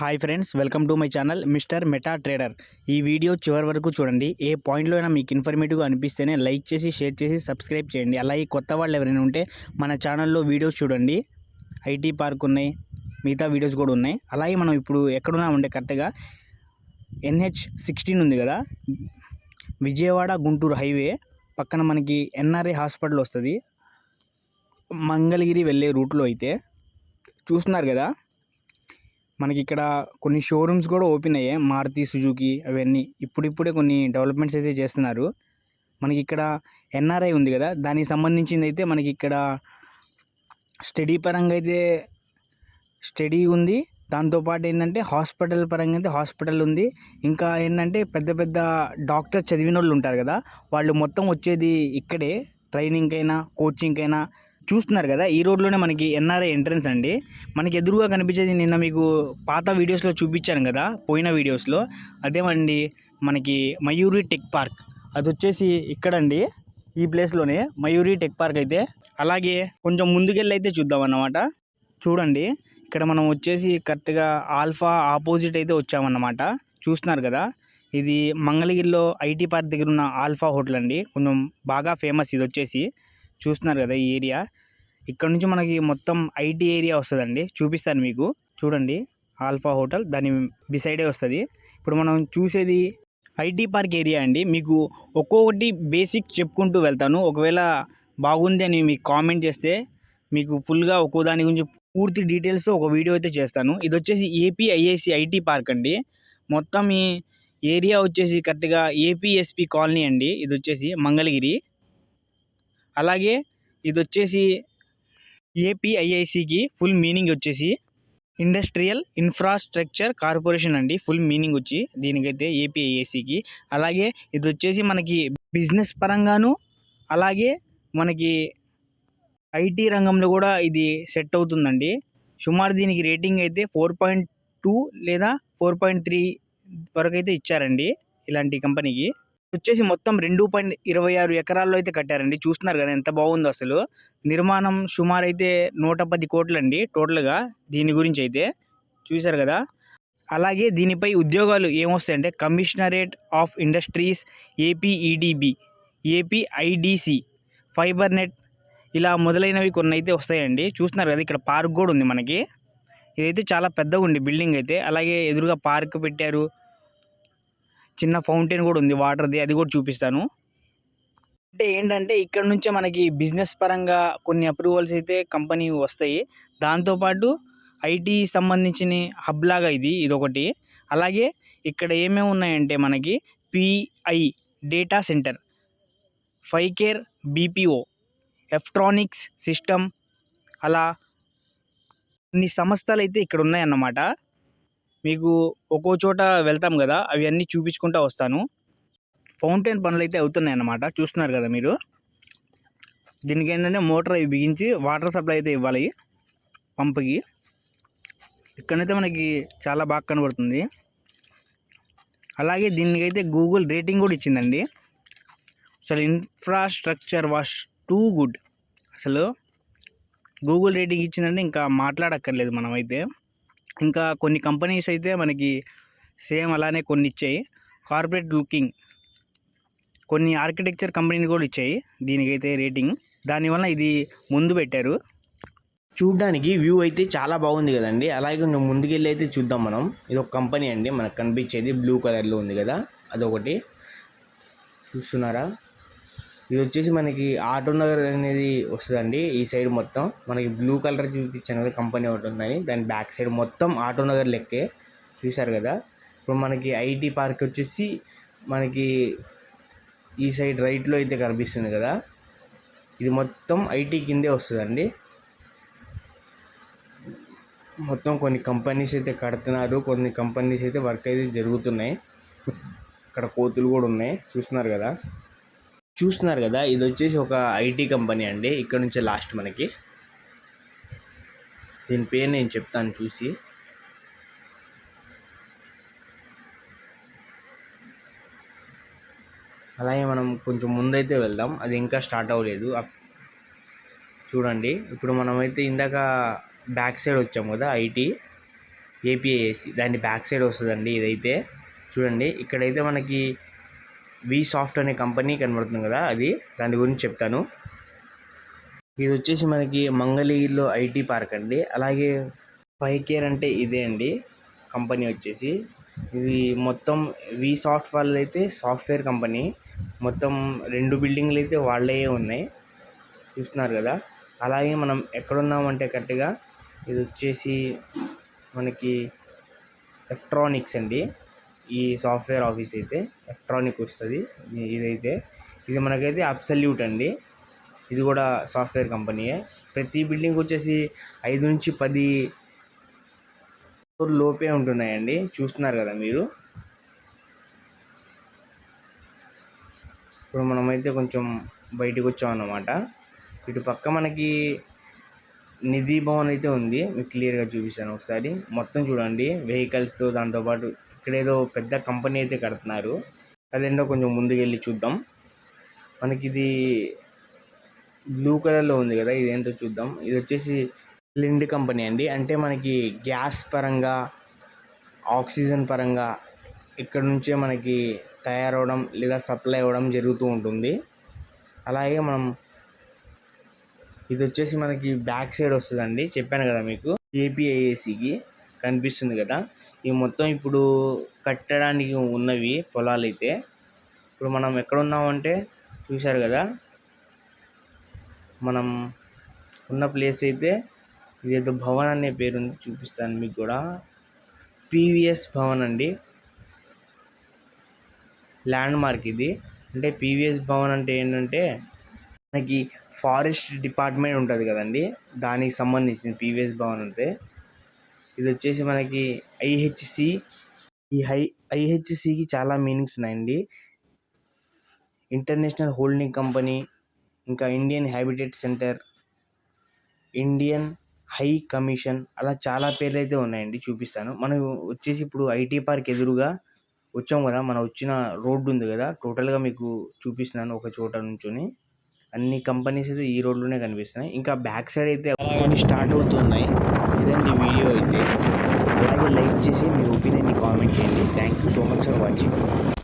Hi friends welcome to my channel mister meta trader ఈ video చివరి వరకు చూడండి. ఏ పాయింట్లో అయినా మీకు ఇన్ఫర్మేటివ్గా అనిపిస్తేనే లైక్ చేసి షేర్ చేసి సబ్స్క్రైబ్ చేయండి. అలాగే కొత్త వాళ్ళు ఎవరైనా ఉంటే మన ఛానల్లో వీడియోస్ చూడండి. ఐటీ పార్క్ ఉన్నాయి మిగతా వీడియోస్ కూడా ఉన్నాయి. అలాగే మనం ఇప్పుడు ఎక్కడున్నా ఉంటే కరెక్ట్గా ఎన్హెచ్ సిక్స్టీన్ ఉంది కదా. విజయవాడ గుంటూరు హైవే పక్కన మనకి ఎన్ఆర్ఐ హాస్పిటల్ వస్తుంది. మంగళగిరి వెళ్ళే రూట్లో అయితే చూస్తున్నారు కదా. మనకి ఇక్కడ కొన్ని షోరూమ్స్ కూడా ఓపెన్ అయ్యాయి. మారుతి సుజుకి అవన్నీ. ఇప్పుడిప్పుడే కొన్ని డెవలప్మెంట్స్ అయితే చేస్తున్నారు. మనకి ఇక్కడ ఎన్ఆర్ఐ ఉంది కదా దానికి సంబంధించింది అయితే మనకి ఇక్కడ స్టడీ పరంగా అయితే స్టడీ ఉంది. దాంతోపాటు ఏంటంటే హాస్పిటల్ పరంగా అయితే హాస్పిటల్ ఉంది. ఇంకా ఏంటంటే పెద్ద పెద్ద డాక్టర్ చదివిన వాళ్ళు ఉంటారు కదా వాళ్ళు మొత్తం వచ్చేది ఇక్కడే. ట్రైనింగ్కైనా అయినా అయినా చూస్తున్నారు కదా ఈ రోడ్లోనే మనకి ఎన్ఆర్ఐ ఎంట్రన్స్ అండి. మనకి ఎదురుగా కనిపించేది నిన్న మీకు పాత వీడియోస్లో చూపించాను కదా పోయిన వీడియోస్లో. అదేమండి మనకి మయూరి టెక్ పార్క్. అది వచ్చేసి ఇక్కడండి ఈ ప్లేస్లోనే మయూరి టెక్ పార్క్ అయితే. అలాగే కొంచెం ముందుకెళ్ళి అయితే చూద్దాం అన్నమాట. చూడండి ఇక్కడ మనం వచ్చేసి కరెక్ట్గా ఆల్ఫా ఆపోజిట్ అయితే వచ్చామన్నమాట. చూస్తున్నారు కదా ఇది మంగళగిరిలో ఐటీ పార్క్ దగ్గర ఉన్న ఆల్ఫా హోటల్ అండి. కొంచెం బాగా ఫేమస్ ఇది వచ్చేసి. చూస్తున్నారు కదా ఈ ఏరియా. ఇక్కడ నుంచి మనకి మొత్తం ఐటీ ఏరియా వస్తుందండి. చూపిస్తాను మీకు. చూడండి. ఆల్ఫా హోటల్ దాని బిసైడే వస్తుంది. ఇప్పుడు మనం చూసేది ఐటీ పార్క్ ఏరియా అండి. మీకు ఒక్కొక్కటి బేసిక్ చెప్పుకుంటూ వెళ్తాను. ఒకవేళ బాగుంది అని మీకు కామెంట్ చేస్తే మీకు ఫుల్గా ఒక్కో దాని గురించి పూర్తి డీటెయిల్స్తో ఒక వీడియో అయితే చేస్తాను. ఇది వచ్చేసి ఏపీఐఐసి ఐటీ పార్క్ అండి. మొత్తం ఈ ఏరియా వచ్చేసి కరెక్ట్గా ఏపీఎస్పి కాలనీ అండి. ఇది వచ్చేసి మంగళగిరి. అలాగే ఇది వచ్చేసి ఏపీఐఐసికి ఫుల్ మీనింగ్ వచ్చేసి ఇండస్ట్రియల్ ఇన్ఫ్రాస్ట్రక్చర్ కార్పొరేషన్ అండి. ఫుల్ మీనింగ్ వచ్చి దీనికైతే ఏపీఐఐసికి. అలాగే ఇది వచ్చేసి మనకి బిజినెస్ పరంగాను అలాగే మనకి ఐటీ రంగంలో కూడా ఇది సెట్ అవుతుందండి. సుమారు దీనికి రేటింగ్ అయితే ఫోర్ పాయింట్ టూ లేదా ఫోర్ పాయింట్ త్రీ వరకు అయితే ఇచ్చారండి ఇలాంటి కంపెనీకి. వచ్చేసి మొత్తం రెండు పాయింట్ ఇరవై ఆరు ఎకరాల్లో అయితే కట్టారండి. చూస్తున్నారు కదా ఎంత బాగుందో అసలు. నిర్మాణం సుమారు అయితే నూట పది కోట్లండి టోటల్గా దీని గురించి అయితే. చూశారు కదా. అలాగే దీనిపై ఉద్యోగాలు ఏమొస్తాయంటే commissionerate of industries APEDB APIDC fibre net ఇలా మొదలైనవి కొన్ని అయితే వస్తాయండి. చూస్తున్నారు కదా ఇక్కడ పార్క్ కూడా ఉంది మనకి. ఇదైతే చాలా పెద్దగా ఉంది బిల్డింగ్ అయితే. అలాగే ఎదురుగా పార్క్ పెట్టారు. చిన్న ఫౌంటైన్ కూడా ఉంది వాటర్ది అది కూడా చూపిస్తాను. అంటే ఏంటంటే ఇక్కడ నుంచే మనకి బిజినెస్ పరంగా కొన్ని అప్రూవల్స్ అయితే కంపెనీ వస్తాయి. దాంతోపాటు ఐటీ సంబంధించిన హబ్ లాగా ఇది ఇదొకటి. అలాగే ఇక్కడ ఏమేమి ఉన్నాయంటే మనకి PI data centre five care BPO electronics system అలా కొన్ని సంస్థలు అయితే ఇక్కడ ఉన్నాయన్నమాట. మీకు ఒక్కో చోట వెళ్తాం కదా అవి అన్నీ చూపించుకుంటూ వస్తాను. ఫౌంటైన్ పనులు అయితే అవుతున్నాయి అన్నమాట చూస్తున్నారు కదా మీరు. దీనికి ఏంటంటే మోటార్ అవి బిగించి వాటర్ సప్లై అయితే ఇవ్వాలి పంప్కి. ఇక్కడైతే మనకి చాలా బాగా కనబడుతుంది. అలాగే దీనికైతే గూగుల్ రేటింగ్ కూడా ఇచ్చిందండి. అసలు ఇన్ఫ్రాస్ట్రక్చర్ వాష్ టూ గుడ్. అసలు గూగుల్ రేటింగ్ ఇచ్చిందంటే ఇంకా మాట్లాడక్కర్లేదు మనమైతే. ఇంకా కొన్ని కంపెనీస్ అయితే మనకి సేమ్ అలానే కొన్ని ఇచ్చాయి. కార్పొరేట్ లుకింగ్ కొన్ని ఆర్కిటెక్చర్ కంపెనీలు కూడా ఇచ్చాయి. దీనికైతే రేటింగ్. దానివల్ల ఇది ముందు పెట్టారు. చూడడానికి వ్యూ అయితే చాలా బాగుంది కదండి. అలాగే కొంచెం ముందుకెళ్ళి అయితే చూద్దాం మనం. ఇది ఒక కంపెనీ అండి. మనకు కనిపించేది బ్లూ కలర్లో ఉంది కదా. అదొకటి. చూస్తున్నారా? ఇది వచ్చేసి మనకి ఆటో నగర్ అనేది వస్తుందండి. ఈ సైడ్ మొత్తం మనకి బ్లూ కలర్ చూపించాను కదా కంపెనీ ఒకటి ఉందని. దాని బ్యాక్ సైడ్ మొత్తం ఆటో నగర్ లెక్కే. చూశారు కదా? ఇప్పుడు మనకి ఐటీ పార్క్ వచ్చేసి మనకి ఈ సైడ్ రైట్లో అయితే కనిపిస్తుంది కదా? ఇది మొత్తం ఐటీ కిందే వస్తుందండి. మొత్తం కొన్ని కంపెనీస్ అయితే కడుతున్నారు. కొన్ని కంపెనీస్ అయితే వర్క్ అయితే జరుగుతున్నాయి. ఇక్కడ కోతులు కూడా ఉన్నాయి. చూస్తున్నారు కదా? చూస్తున్నారు కదా ఇది వచ్చేసి ఒక ఐటీ కంపెనీ అండి. ఇక్కడ నుంచే లాస్ట్ మనకి. దీని పేరు నేను చెప్తాను చూసి. అలాగే మనం కొంచెం ముందైతే వెళ్దాం. అది ఇంకా స్టార్ట్ అవ్వలేదు. చూడండి. ఇప్పుడు మనమైతే ఇందాక బ్యాక్ సైడ్ వచ్చాం కదా ఐటీ ఏపీఐఏసి దాని బ్యాక్ సైడ్ వస్తుందండి ఇదైతే. చూడండి. ఇక్కడైతే మనకి వి సాఫ్ట్ అనే కంపెనీ కనబడుతుంది కదా అది దాని గురించి చెప్తాను. ఇది వచ్చేసి మనకి మంగళగిరిలో ఐటీ పార్క్ అండి. అలాగే ఫైవ్ కేర్ అంటే ఇదే అండి కంపెనీ వచ్చేసి. ఇది మొత్తం వి సాఫ్ట్ వాళ్ళైతే అయితే సాఫ్ట్వేర్ కంపెనీ. మొత్తం రెండు బిల్డింగ్లు అయితే వాళ్ళే ఉన్నాయి చూస్తున్నారు కదా. అలాగే మనం ఎక్కడున్నామంటే కరెక్ట్గా ఇది వచ్చేసి మనకి ఎలక్ట్రానిక్స్ అండి. ఈ సాఫ్ట్వేర్ ఆఫీస్ అయితే ఎలక్ట్రానిక్ వస్తుంది. ఇది- ఇదైతే. ఇది మనకైతే అబ్సల్యూట్ అండి. ఇది కూడా సాఫ్ట్వేర్ కంపెనీయే. ప్రతి బిల్డింగ్ వచ్చేసి ఐదు నుంచి పది లోపే ఉంటున్నాయండి. చూస్తున్నారు కదా మీరు. ఇప్పుడు మనమైతే కొంచెం బయటకు వచ్చాం అన్నమాట ఇటు పక్క మనకి నిధి భవన్ అయితే ఉంది. మీకు క్లియర్గా చూపిస్తాను ఒకసారి. మొత్తం చూడండి. వెహికల్స్తో దాంతోపాటు ఇక్కడ ఏదో పెద్ద కంపెనీ అయితే కడుతున్నారు. అదేంటో కొంచెం ముందుకెళ్ళి చూద్దాం. మనకి ఇది బ్లూ కలర్లో ఉంది కదా ఇదేంటో చూద్దాం. ఇది వచ్చేసి లిండ్ కంపెనీ అండి. అంటే మనకి గ్యాస్ పరంగా ఆక్సిజన్ పరంగా ఇక్కడ నుంచే మనకి తయారవడం లేదా సప్లై అవ్వడం జరుగుతూ ఉంటుంది. అలాగే మనం ఇది వచ్చేసి మనకి బ్యాక్ సైడ్ వస్తుందండి. చెప్పాను కదా మీకు ఏపీఐఏసికి. కనిపిస్తుంది కదా. ఇవి మొత్తం ఇప్పుడు కట్టడానికి ఉన్నవి పొలాలు అయితే ఇప్పుడు మనం ఎక్కడ ఉన్నామంటే చూశారు కదా. మనం ఉన్న ప్లేస్ అయితే ఇదేదో భవన్ అనే పేరు ఉంది చూపిస్తాను మీకు కూడా. పీవీఎస్ భవన్ అండి. ల్యాండ్ మార్క్ ఇది. అంటే పీవీఎస్ భవన్ అంటే ఏంటంటే మనకి ఫారెస్ట్ డిపార్ట్మెంట్ ఉంటుంది కదండి. దానికి సంబంధించిన పీవీఎస్ భవన్ అంటే. ఇది వచ్చేసి మనకి ఐహెచ్సి. ఈ హై ఐహెచ్సికి చాలా మీనింగ్స్ ఉన్నాయండి. ఇంటర్నేషనల్ హోల్డింగ్ కంపెనీ ఇంకా Indian habitat centre Indian high commission అలా చాలా పేర్లు అయితే ఉన్నాయండి చూపిస్తాను. మనం వచ్చేసి ఇప్పుడు ఐటీ పార్క్ ఎదురుగా వచ్చాం కదా మనం వచ్చిన రోడ్డు ఉంది కదా టోటల్గా మీకు చూపిస్తున్నాను ఒక చోట నుంచుని. అన్ని కంపెనీస్ అయితే ఈ రోడ్లోనే కనిపిస్తున్నాయి. ఇంకా బ్యాక్ సైడ్ అయితే కొన్ని స్టార్ట్ అవుతున్నాయి. ఇదండి వీడియో అయితే అలాగే లైక్ చేసి మీ ఒపీనియన్ని కామెంట్ చేయండి. Thank you so much for watching